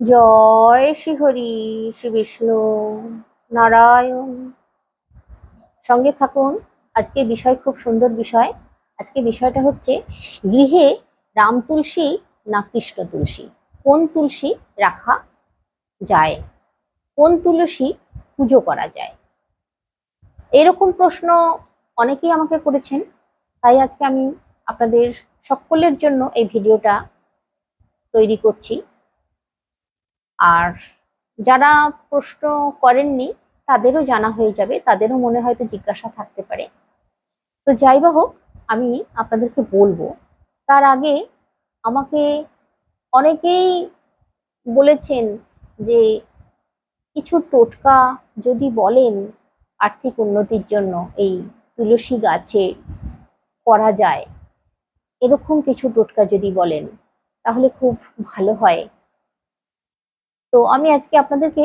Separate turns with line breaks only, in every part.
জয় শ্রী হরি শ্রী বিষ্ণু নারায়ণ। সঙ্গে থাকুন, আজকে বিষয় খুব সুন্দর বিষয়। আজকে বিষয়টা হচ্ছে, গৃহে রাম তুলসী না কৃষ্ণ তুলসী? কোন তুলসী রাখা যায়? কোন তুলসী পুজো করা যায়? এরকম প্রশ্ন অনেকেই আমাকে করেছেন, তাই আজকে আমি আপনাদের সকলের জন্য এই ভিডিওটা তৈরি করছি। আর যারা প্রশ্ন করেননি, তাদেরও জানা হয়ে যাবে, তাদেরও মনে হয়তো জিজ্ঞাসা থাকতে পারে। তো যাই বা হোক, আমি আপনাদেরকে বলব, তার আগে আমাকে অনেকেই বলেছেন যে কিছু টোটকা যদি বলেন আর্থিক উন্নতির জন্য এই তুলসী গাছে করা যায়, এরকম কিছু টোটকা যদি বলেন, তাহলে খুব ভালো হয়। তো আমি আজকে আপনাদেরকে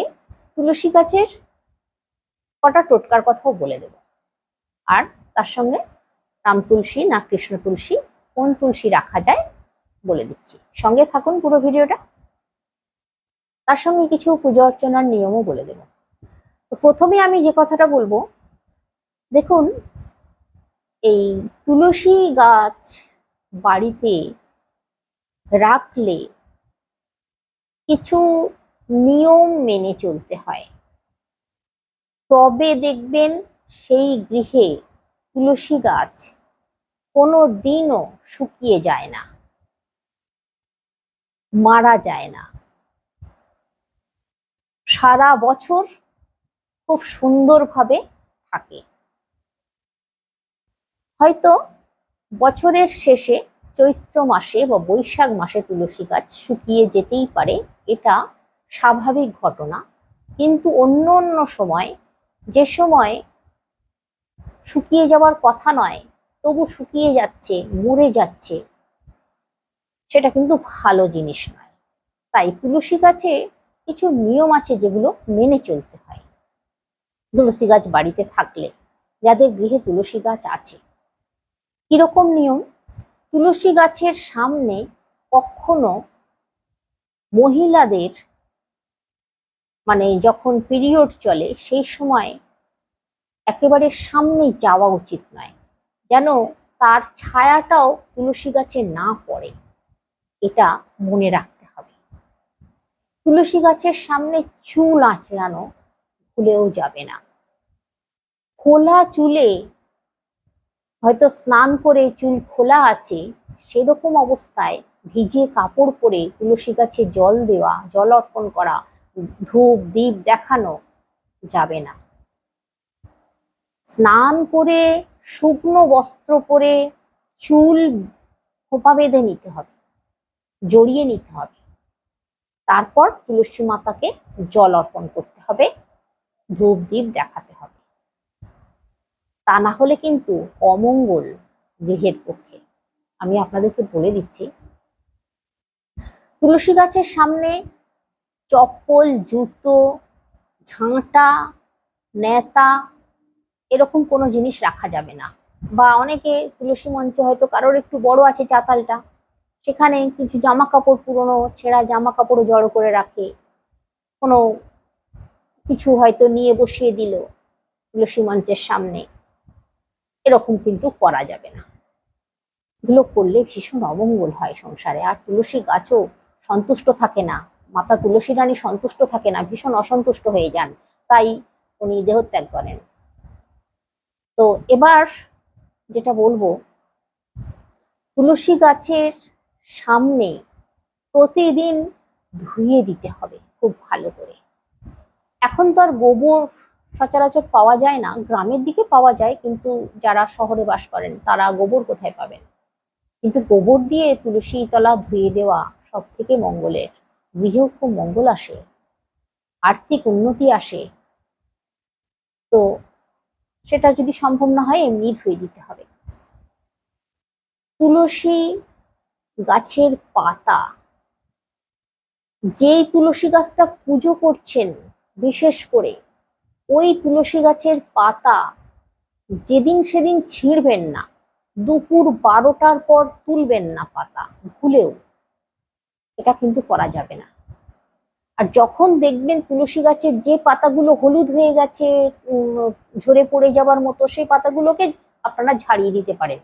তুলসী গাছের কটা টোটকার কথাও বলে দেব। আর তার সঙ্গে রাম তুলসী, না কৃষ্ণ তুলসী, কোন তুলসী রাখা যায় বলে দিচ্ছি। সঙ্গে থাকুন পুরো ভিডিওটা। তার সঙ্গে কিছু পুজো অর্চনার নিয়মও বলে দেব। তো প্রথমে আমি যে কথাটা বলব, দেখুন, এই তুলসী গাছ বাড়িতে রাখলে কিছু নিয়ম মেনে চলতে হয়। তবে দেখবেন সেই গৃহে তুলসী গাছ কোনো দিনও শুকিয়ে যায় না। মারা যায় না। সারা বছর খুব সুন্দরভাবে থাকে। হয়তো বছরের শেষে চৈত্র মাসে বা বৈশাখ মাসে তুলসী গাছ শুকিয়ে যেতেই পারে, এটা স্বাভাবিক ঘটনা, কিন্তু অন্য অন্য সময়, যে সময় শুকিয়ে যাওয়ার কথা নয়, তবু শুকিয়ে যাচ্ছে, মরে যাচ্ছে, সেটা কিন্তু ভালো জিনিস নয়। তাই তুলসী গাছে কিছু নিয়ম আছে যেগুলো মেনে চলতে হয়। তুলসী গাছ বাড়িতে থাকলে যাদের গৃহে তুলসী গাছ আছে, কীরকম নিয়ম? তুলসী গাছের সামনে কখনো মহিলাদের মানে যখন পিরিয়ড চলে, সেই সময় একেবারে সামনে যাওয়া উচিত নয়। যেন তার ছায়াটাও তুলসী গাছে না পড়ে, এটা মনে রাখতে হবে। তুলসী গাছের সামনে চুল আঁচড়ানো ভুলেও যাবে না। খোলা চুলে হয়তো স্নান করে চুল খোলা আছে, সেরকম অবস্থায় ভিজে কাপড় পরে তুলসী গাছে জল দেওয়া, জল অর্পণ করা ধূপ, দীপ দেখানো যাবে না। স্নান করে, শুকনো বস্ত্র পরে চুল খোপা বেঁধে নিতে হবে, জড়িয়ে নিতে হবে। তারপর তুলসী মাতাকে জল অর্পণ করতে হবে, ধূপ, দীপ দেখাতে হবে। তা না হলে কিন্তু অমঙ্গল গৃহের পক্ষে। আমি আপনাদেরকে বলে দিচ্ছি, তুলসী গাছের সামনে চপ্পল, জুতো, ঝাঁটা, নেতা, এরকম কোনো জিনিস রাখা যাবে না। বা অনেকে তুলসী মঞ্চ হয়তো কারোর একটু বড় আছে চাতালটা, সেখানে কিছু জামা কাপড় পুরনো, ছেঁড়া জামা কাপড় জড়ো করে রাখে। কোনো কিছু হয়তো নিয়ে বসিয়ে দিল তুলসী মঞ্চের সামনে। এরকম কিন্তু করা যাবে না। এগুলো করলে ভীষণ অমঙ্গল হয় সংসারে। আর তুলসী গাছও সন্তুষ্ট থাকে না। মাতা তুলসী রানী সন্তুষ্ট থাকে না ভীষণ অসন্তুষ্ট হয়ে যান। তাই উনি দেহত্যাগ করেন। তো এবার যেটা বলব, তুলসী গাছের সামনে প্রতিদিন ধুয়ে দিতে হবে খুব ভালো করে। এখন তো আর গোবর সচরাচর পাওয়া যায় না, গ্রামের দিকে পাওয়া যায়, কিন্তু যারা শহরে বাস করেন তারা গোবর কোথায় পাবেন? কিন্তু গোবর দিয়ে তুলসী তলা ধুয়ে দেওয়া সব থেকে মঙ্গলের। গৃহেও খুব মঙ্গল আসে, আর্থিক উন্নতি আসে, তো সেটা যদি সম্ভব না হয় এমনি ধুয়ে দিতে হবে। তুলসী গাছের পাতা, যেই তুলসী গাছটা পুজো করছেন, বিশেষ করে ওই তুলসী গাছের পাতা যেদিন সেদিন ছিঁড়বেন না, দুপুর বারোটার পর তুলবেন না পাতা, ভুলেও। এটা কিন্তু করা যাবে না। আর যখন দেখবেন তুলসী গাছের যে পাতাগুলো হলুদ হয়ে গেছে ঝরে পড়ে যাবার মতো সেই পাতাগুলোকে আপনারা ঝাড়িয়ে দিতে পারেন।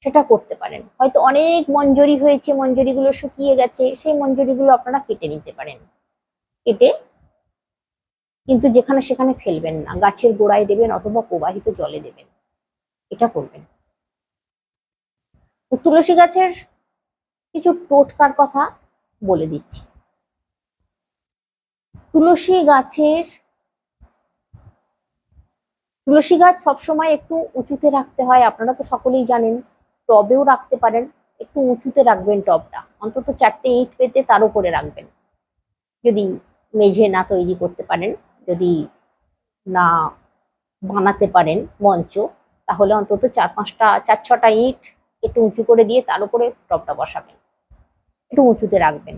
সেটা করতে পারেন। হয়তো অনেক মঞ্জরি হয়েছে, মঞ্জরিগুলো শুকিয়ে গেছে, সেই মঞ্জরিগুলো আপনারা কেটে নিতে পারেন। কেটে কিন্তু যেখানে সেখানে ফেলবেন না। গাছের গোড়ায় দেবেন অথবা প্রবাহিত জলে দেবেন। এটা করবেন। তুলসী গাছের কিছু টোটকার কথা বলে দিচ্ছি। তুলসী গাছের, তুলসী গাছ সবসময় একটু উঁচুতে রাখতে হয়। আপনারা তো সকলেই জানেন, টবেও রাখতে পারেন। একটু উঁচুতে রাখবেন টবটা। অন্তত চারটে ইট পেতে তার উপরে রাখবেন। যদি মেঝে না তৈরি করতে পারেন, যদি না বানাতে পারেন মঞ্চ, তাহলে অন্তত চার পাঁচটা, চার ছটা ইট একটু উঁচু করে দিয়ে তার উপরে টবটা বসাবেন। একটু উঁচুতে রাখবেন।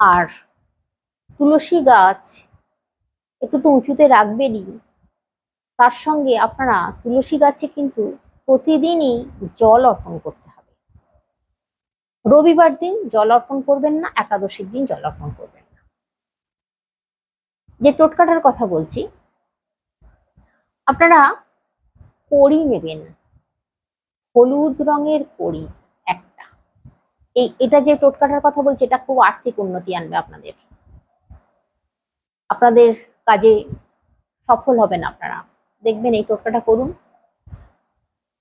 আর তুলসী গাছ একটু তো উঁচুতে রাখবেনই। তার সঙ্গে আপনারা তুলসী গাছে কিন্তু প্রতিদিনই জল অর্পণ করতে হবে। রবিবার দিন জল অর্পণ করবেন না, একাদশীর দিন জল অর্পণ করবেন না। যে টোটকাটার কথা বলছি, আপনারা কড়ি নেবেন। হলুদ রঙের কড়ি। এই, এটা যে টোটকাটার কথা বলছি, এটা খুব আর্থিক উন্নতি আনবে আপনাদের। আপনাদের কাজে সফল হবেন আপনারা। দেখবেন এই টোটকাটা করুন।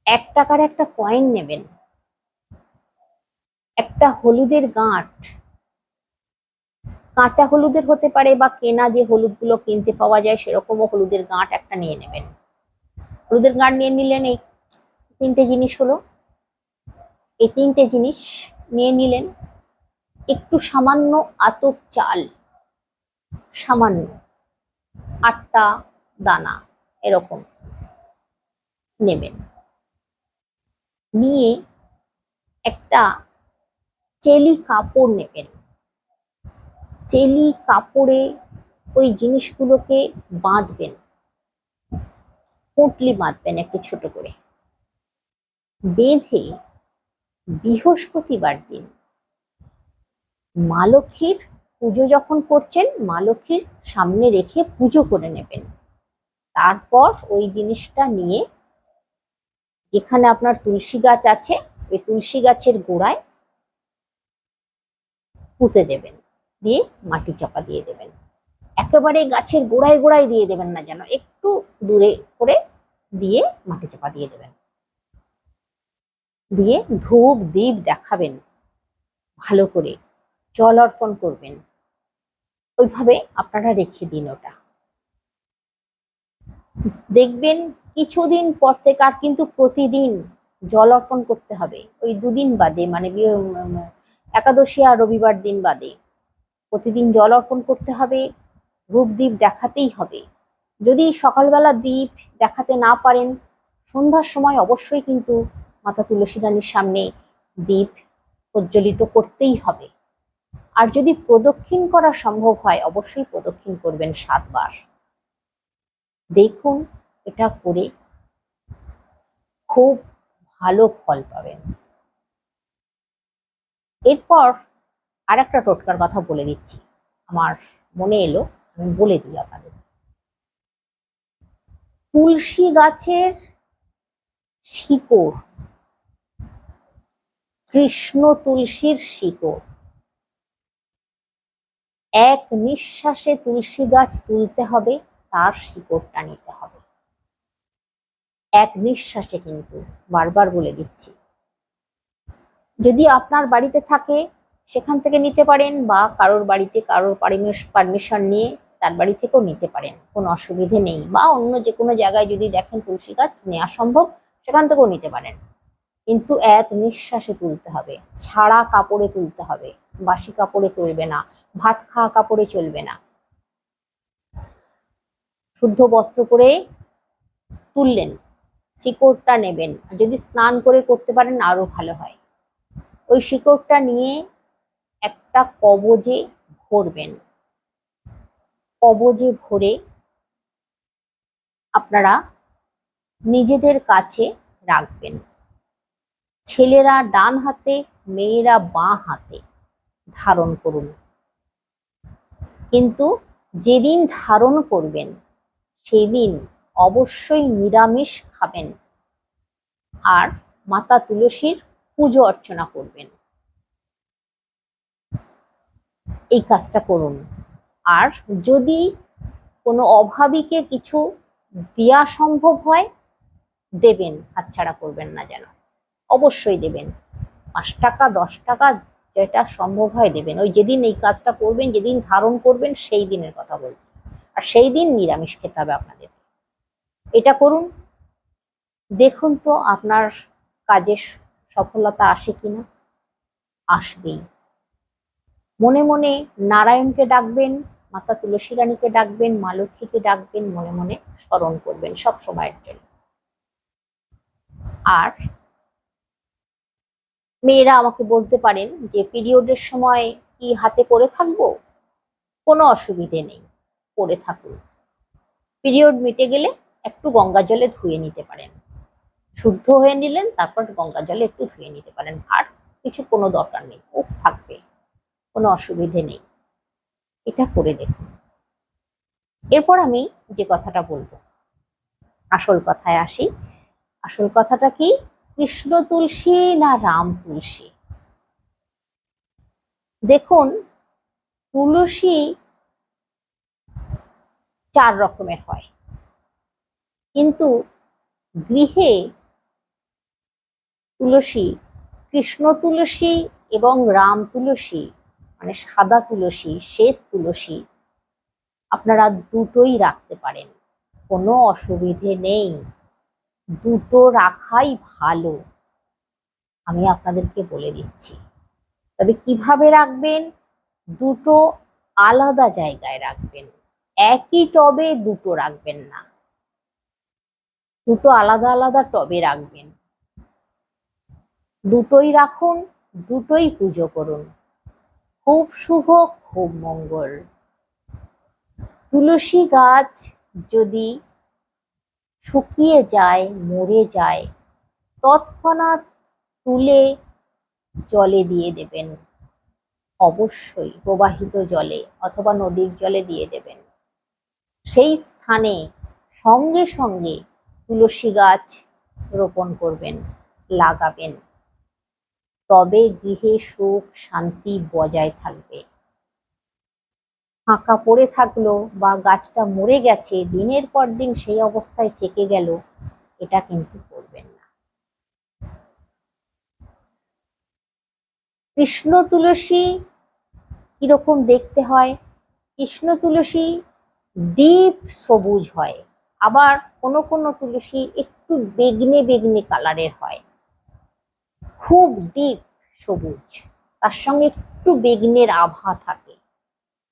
এক টাকার একটা কয়েন নেবেন। একটা হলুদের গাঁট। কাঁচা হলুদের হতে পারে বা কেনা যে হলুদগুলো কিনতে পাওয়া যায়, সেরকমও হলুদের গাঁট একটা নিয়ে নেবেন। হলুদের গাঁট নিয়ে নিলেন, এই তিনটে জিনিস হলো। এই তিনটে জিনিস নিয়ে নিলেন। একটু সামান্য আতপ চাল, সামান্য আটটা দানা এরকম নেবেন। নিয়ে একটা চেলি কাপড় নেবেন। চেলি কাপড়ে ওই জিনিসগুলোকে বাঁধবেন, পুঁটলি বাঁধবেন একটু ছোট করে। বেঁধে বৃহস্পতিবার দিন। মা লক্ষ্মীর পুজো যখন করছেন মা লক্ষ্মীর সামনে রেখে পুজো করে নেবেন। তারপর ওই জিনিসটা নিয়ে যেখানে আপনার তুলসী গাছ আছে, ওই তুলসী গাছের গোড়ায় পুঁতে দেবেন। দিয়ে মাটি চাপা দিয়ে দেবেন। একেবারে গাছের গোড়ায় গোড়ায় দিয়ে দেবেন না যেন, একটু দূরে করে দিয়ে মাটি চাপা দিয়ে দেবেন। দিয়ে ধূপ দ্বীপ দেখাবেন। ভালো করে জল অর্পণ করবেন। ওইভাবে আপনারা রেখে দিন ওটা। দেখবেন কিছুদিন পর থেকে আর কিন্তু প্রতিদিন জল অর্পণ করতে হবে। ওই দুদিন বাদে মানে একাদশী আর রবিবার দিন বাদে। প্রতিদিন জল অর্পণ করতে হবে রূপ দ্বীপ দেখাতেই হবে। যদি সকালবেলা দ্বীপ দেখাতে না পারেন, সন্ধ্যার সময় অবশ্যই কিন্তু মাতা তুলসী রানীর সামনে দ্বীপ প্রজ্বলিত করতেই হবে। আর যদি প্রদক্ষিণ করা সম্ভব হয়, অবশ্যই প্রদক্ষিণ করবেন সাতবার। দেখুন, এটা করে খুব ভালো ফল পাবেন। এরপর আর একটা টোটকার কথা বলে দিচ্ছি। আমার মনে এলো, আমি বলে দিই আপনাদের। তুলসী গাছের শিকড় কৃষ্ণ তুলসীর শিকড়। এক নিঃশ্বাসে তুলসী গাছ তুলতে হবে, তার শিকড়টা নিতে হবে। এক নিঃশ্বাসে কিন্তু বারবার বলে দিচ্ছি। যদি আপনার বাড়িতে থাকে, সেখান থেকে নিতে পারেন বা কারোর বাড়িতে কারোর পারমিশন নিয়ে তার বাড়ি থেকেও নিতে পারেন। কোনো অসুবিধে নেই বা অন্য যে কোনো জায়গায় যদি দেখেন তুলসী গাছ নেওয়া সম্ভব, সেখান থেকেও নিতে পারেন। কিন্তু এক নিঃশ্বাসে তুলতে হবে। ছাড়া কাপড়ে তুলতে হবে। বাসি কাপড়ে চলবে না। ভাত খাওয়া কাপড়ে চলবে না। শুদ্ধ বস্ত্র করে তুললেন, শিকড়টা নেবেন। যদি স্নান করে করতে পারেন, আরও ভালো হয়। ওই শিকড়টা নিয়ে একটা কবজে ভরবেন। কবজে ভরে আপনারা নিজেদের কাছে রাখবেন। ছেলেরা ডান হাতে, মেয়েরা বাঁ হাতে ধারণ করুন। কিন্তু যেদিন ধারণ করবেন, সেদিন অবশ্যই নিরামিষ খাবেন আর মাতা তুলসীর পুজো অর্চনা করবেন। এই কাজটা করুন। আর যদি কোনো অভাবীকে কিছু দেওয়া সম্ভব হয়, দেবেন, হাতছাড়া করবেন না যেন। অবশ্যই দেবেন। পাঁচ টাকা, দশ টাকা যেটা সম্ভব হয় দেবেন। ওই যেদিন এই কাজটা করবেন, যেদিন ধারণ করবেন, সেই দিনের কথা বলছি। আর সেই দিন নিরামিষ খেতে হবে আপনাদের। এটা করুন। দেখুন তো আপনার কাজে সফলতা আসে কিনা। আসবেই। মনে মনে নারায়ণকে ডাকবেন, মাতা তুলসী রানীকে ডাকবেন, মা লক্ষ্মীকে ডাকবেন, মনে মনে স্মরণ করবেন সব সময়ের জন্য। আর মেয়েরা আমাকে বলতে পারেন যে পিরিয়ডের সময় কি হাতে পরে থাকব? কোনো অসুবিধে নেই পরে থাকুন। পিরিয়ড মিটে গেলে একটু গঙ্গা জলে ধুয়ে নিতে পারেন। শুদ্ধ হয়ে নিলেন, তারপর গঙ্গা জলে একটু ধুয়ে নিতে পারেন। আর কিছু কোনো দরকার নেই, ও থাকবে, কোনো অসুবিধে নেই। এটা করে দেখুন। এরপর আমি যে কথাটা বলব, আসল কথায় আসি। আসল কথাটা কি? কৃষ্ণ তুলসী না রাম তুলসী? দেখুন, তুলসী চার রকমের হয়। কিন্তু গৃহে তুলসী, কৃষ্ণ তুলসী এবং রাম তুলসী মানে সাদা তুলসী, শ্বেত তুলসী, আপনারা দুটোই রাখতে পারেন। কোনো অসুবিধে নেই। দুটো রাখাই ভালো। আমি আপনাদেরকে বলে দিচ্ছি। তবে কীভাবে রাখবেন? দুটো আলাদা জায়গায় রাখবেন। একই টবে দুটো রাখবেন না। দুটো আলাদা আলাদা টবে রাখবেন। দুটোই রাখুন, দুটোই পুজো করুন। খুব শুভ, খুব মঙ্গল। তুলসী গাছ যদি শুকিয়ে যায়, মরে যায়, তৎক্ষণাৎ তুলে জলে দিয়ে দেবেন। অবশ্যই প্রবাহিত জলে অথবা নদীর জলে দিয়ে দেবেন। সেই স্থানে সঙ্গে সঙ্গে তুলসী গাছ রোপণ করবেন, লাগাবেন। তবে গৃহে সুখ শান্তি বজায় থাকবে। ফাঁকা পড়ে থাকল বা গাছটা মরে গেছে, দিনের পর দিন সেই অবস্থায় থেকে গেল, এটা কিন্তু করবেন না। কৃষ্ণ তুলসী কীরকম দেখতে হয়? কৃষ্ণ তুলসী ডিপ সবুজ হয়, আবার কোনো কোনো তুলসী একটু বেগনে বেগনে কালারের হয়। খুব ডিপ সবুজ, তার সঙ্গে একটু বেগনের আভা থাকে।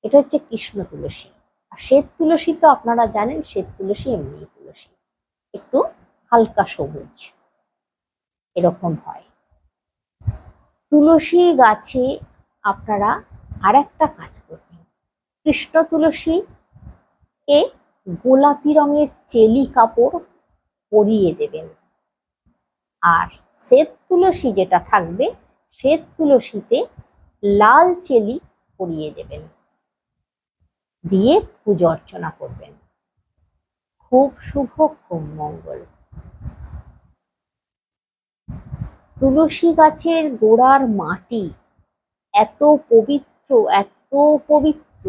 এটা হচ্ছে কৃষ্ণ তুলসী। আর শ্বেত তুলসী তো আপনারা জানেন, শ্বেত তুলসী এমনি তুলসী। একটু হালকা সবুজ। এরকম হয়। তুলসী গাছে আপনারা আর একটা কাজ করবেন। কৃষ্ণ তুলসী কে গোলাপি রঙের চেলি কাপড় পরিয়ে দেবেন। আর শ্বেত তুলসী যেটা থাকবে, শ্বেত তুলসীতে লাল চেলি পরিয়ে দেবেন। দিয়ে পুজো অর্চনা করবেন। খুব শুভ, খুব মঙ্গল। তুলসী গাছের গোড়ার মাটি এত পবিত্র এত পবিত্র।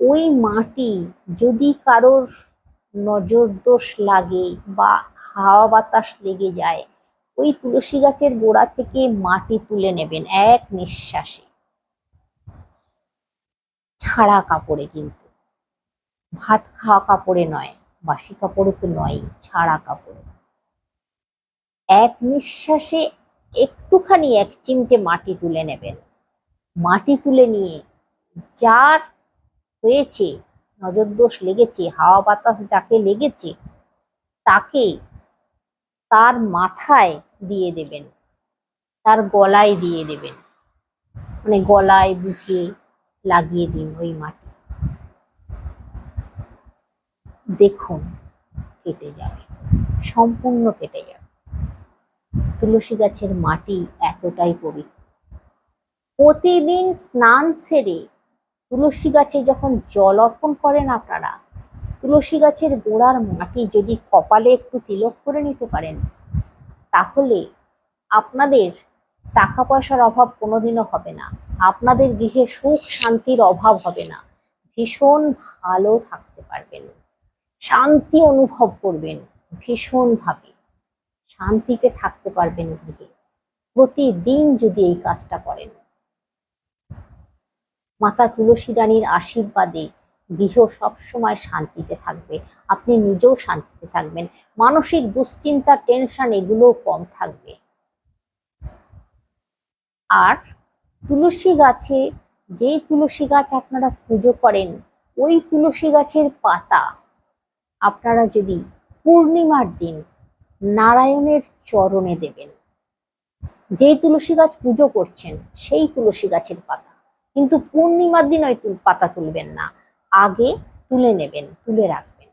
ওই মাটি যদি কারোর নজর দোষ লাগে বা হাওয়া বাতাস লেগে যায়, ওই তুলসী গাছের গোড়া থেকে মাটি তুলে নেবেন এক নিঃশ্বাসে। ছাড়া কাপড়ে কিন্তু। ভাত খাওয়া কাপড়ে নয়, বাসি কাপড়ে তো নয় ছাড়া কাপড়ে এক নিঃশ্বাসে একটুখানি এক চিমটে মাটি তুলে নেবেন। মাটি তুলে নিয়ে যার হয়েছে নজর দোষ লেগেছে, হাওয়া বাতাস যাকে লেগেছে, তাকে তার মাথায় দিয়ে দেবেন। তার গলায় দিয়ে দেবেন। মানে গলায় বুকে লাগিয়ে দিন ওই মাটি। দেখুন, কেটে যাবে, সম্পূর্ণ কেটে যাবে। তুলসী গাছের মাটি এতটাই পবিত্র। প্রতিদিন স্নান সেরে তুলসী গাছে যখন জল অর্পণ করেন আপনারা, তুলসী গাছের গোড়ার মাটি যদি কপালে একটু তিলক করে নিতে পারেন, তাহলে আপনাদের টাকা পয়সার অভাব কোনোদিনও হবে না। আপনাদের গৃহে সুখ শান্তির অভাব হবে না। ভীষণ ভালো থাকতে পারবেন। শান্তি অনুভব করবেন। ভীষণভাবে শান্তিতে থাকতে পারবেন গৃহে। প্রতিদিন যদি এই কাজটা করেন। মাতা তুলসী রানীর আশীর্বাদে গৃহ সবসময় শান্তিতে থাকবে। আপনি নিজেও শান্তিতে থাকবেন। মানসিক দুশ্চিন্তা টেনশন এগুলোও কম থাকবে। আর তুলসী গাছে, যেই তুলসী গাছ আপনারা পুজো করেন, ওই তুলসী গাছের পাতা আপনারা যদি পূর্ণিমার দিন নারায়ণের চরণে দেবেন। যেই তুলসী গাছ পুজো করছেন, সেই তুলসী গাছের পাতা। কিন্তু পূর্ণিমার দিন ওই পাতা তুলবেন না। আগে তুলে নেবেন, তুলে রাখবেন।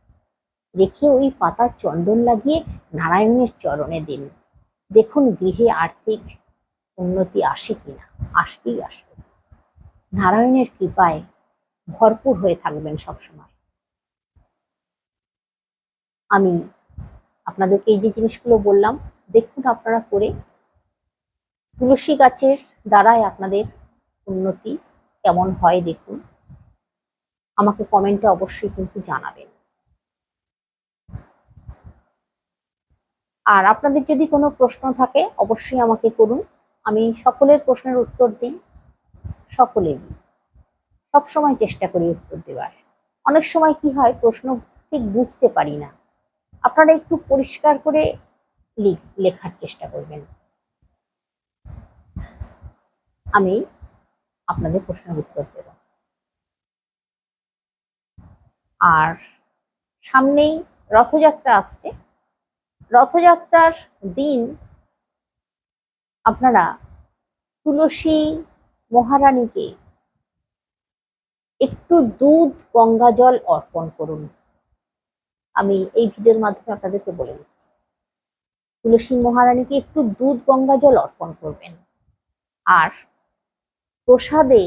রেখে ওই পাতা চন্দন লাগিয়ে নারায়ণের চরণে দিন। দেখুন গৃহে আর্থিক উন্নতি আসে কিনা? আসবেই আসবে। নারায়ণের কৃপায় ভরপুর হয়ে থাকবেন সবসময়। আমি আপনাদেরকে এই যে জিনিসগুলো বললাম, দেখুন আপনারা করে তুলসী গাছের দ্বারাই আপনাদের উন্নতি কেমন হয় দেখুন। আমাকে কমেন্টে অবশ্যই কিন্তু জানাবেন। আর আপনাদের যদি কোনো প্রশ্ন থাকে, অবশ্যই আমাকে করুন। আমি সকলের প্রশ্নের উত্তর দিই, সকলেরই। সবসময় চেষ্টা করি উত্তর দেওয়ার। অনেক সময় কি হয়, প্রশ্ন ঠিক বুঝতে পারি না। আপনারা একটু পরিষ্কার করে লিখ- লেখার চেষ্টা করবেন। আমি আপনাদের প্রশ্নের উত্তর দেব। আর সামনেই রথযাত্রা আসছে। রথযাত্রার দিন আপনারা তুলসী মহারানীকে একটু দুধ, গঙ্গা জল অর্পণ করুন। আমি এই ভিডিওর মাধ্যমে আপনাদেরকে বলে দিচ্ছি। তুলসী মহারানীকে একটু দুধ, গঙ্গা জল অর্পণ করবেন। আর প্রসাদে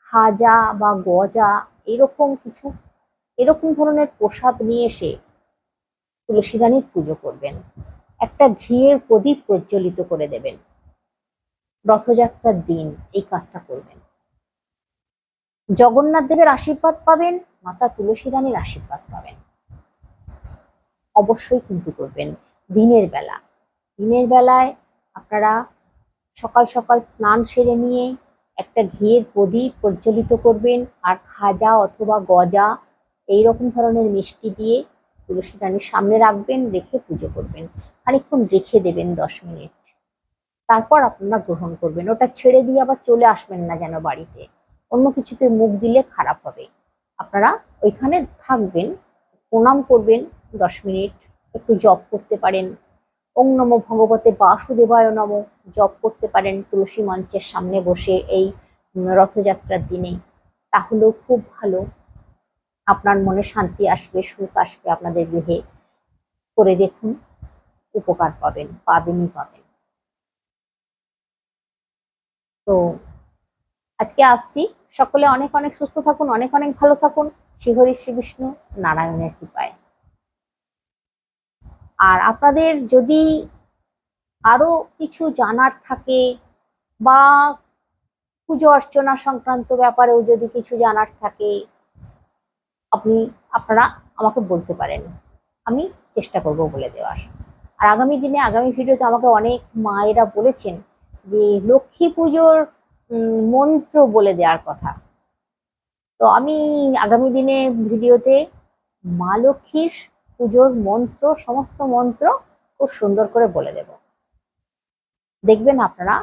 খাজা বা গজা এরকম কিছু, এরকম ধরনের প্রসাদ নিয়ে এসে তুলসী রানীর পুজো করবেন। একটা ঘিয়ের প্রদীপ প্রজ্বলিত করে দেবেন। রথযাত্রার দিন এই কাজটা করবেন। জগন্নাথ দেবের আশীর্বাদ পাবেন, মাতা তুলসী রানীর আশীর্বাদ পাবেন। অবশ্যই কিন্তু করবেন। দিনের বেলা, দিনের বেলায় আপনারা সকাল সকাল স্নান সেরে নিয়ে একটা ঘিয়ের প্রদীপ প্রজ্বলিত করবেন আর খাজা অথবা গজা এই রকম ধরনের মিষ্টি দিয়ে তুলসী রানীর সামনে রাখবেন, রেখে পুজো করবেন। খানিকক্ষণ রেখে দেবেন দশ মিনিট। তারপর আপনারা গ্রহণ করবেন। ওটা ছেড়ে দিয়ে আবার চলে আসবেন না যেন বাড়িতে। অন্য কিছুতে মুখ দিলে খারাপ হবে। আপনারা ওইখানে থাকবেন, প্রণাম করবেন, দশ মিনিট একটু জপ করতে পারেন। ওং নম ভগবতে বাসুদেবায় নম। জপ করতে পারেন তুলসী মঞ্চের সামনে বসে এই রথযাত্রার দিনে। তাহলেও খুব ভালো। আপনার মনে শান্তি আসবে, সুখ আসবে আপনাদের গৃহে। করে দেখুন, উপকার পাবেন, পাবেনই পাবেন। তো আজকে আসছি। সকলে অনেক অনেক সুস্থ থাকুন, অনেক অনেক ভালো থাকুন। শ্রীহরি শ্রী বিষ্ণু নারায়ণের কৃপায়। আর আপনাদের যদি আরও কিছু জানার থাকে বা পুজো অর্চনা সংক্রান্ত ব্যাপারেও যদি কিছু জানার থাকে, আপনি, আপনারা আমাকে বলতে পারেন। আমি চেষ্টা করব বলে দেওয়ার। আর আগামী দিনে, আগামী ভিডিওতে আমাকে অনেক মায়েরা বলেছেন যে লক্ষ্মী পুজোর মন্ত্র বলে দেওয়ার কথা। তো আমি আগামী দিনে ভিডিওতে মা লক্ষ্মীর পুজোর মন্ত্র, সমস্ত মন্ত্র খুব সুন্দর করে বলে দেব। দেখবেন আপনারা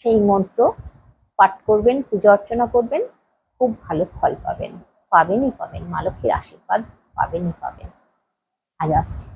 সেই মন্ত্র পাঠ করবেন, পূজা অর্চনা করবেন, খুব ভালো ফল পাবেন। পাবেনই পাবেন। মা লক্ষ্মীর আশীর্বাদ পাবেনই পাবেন। আজ আসছি।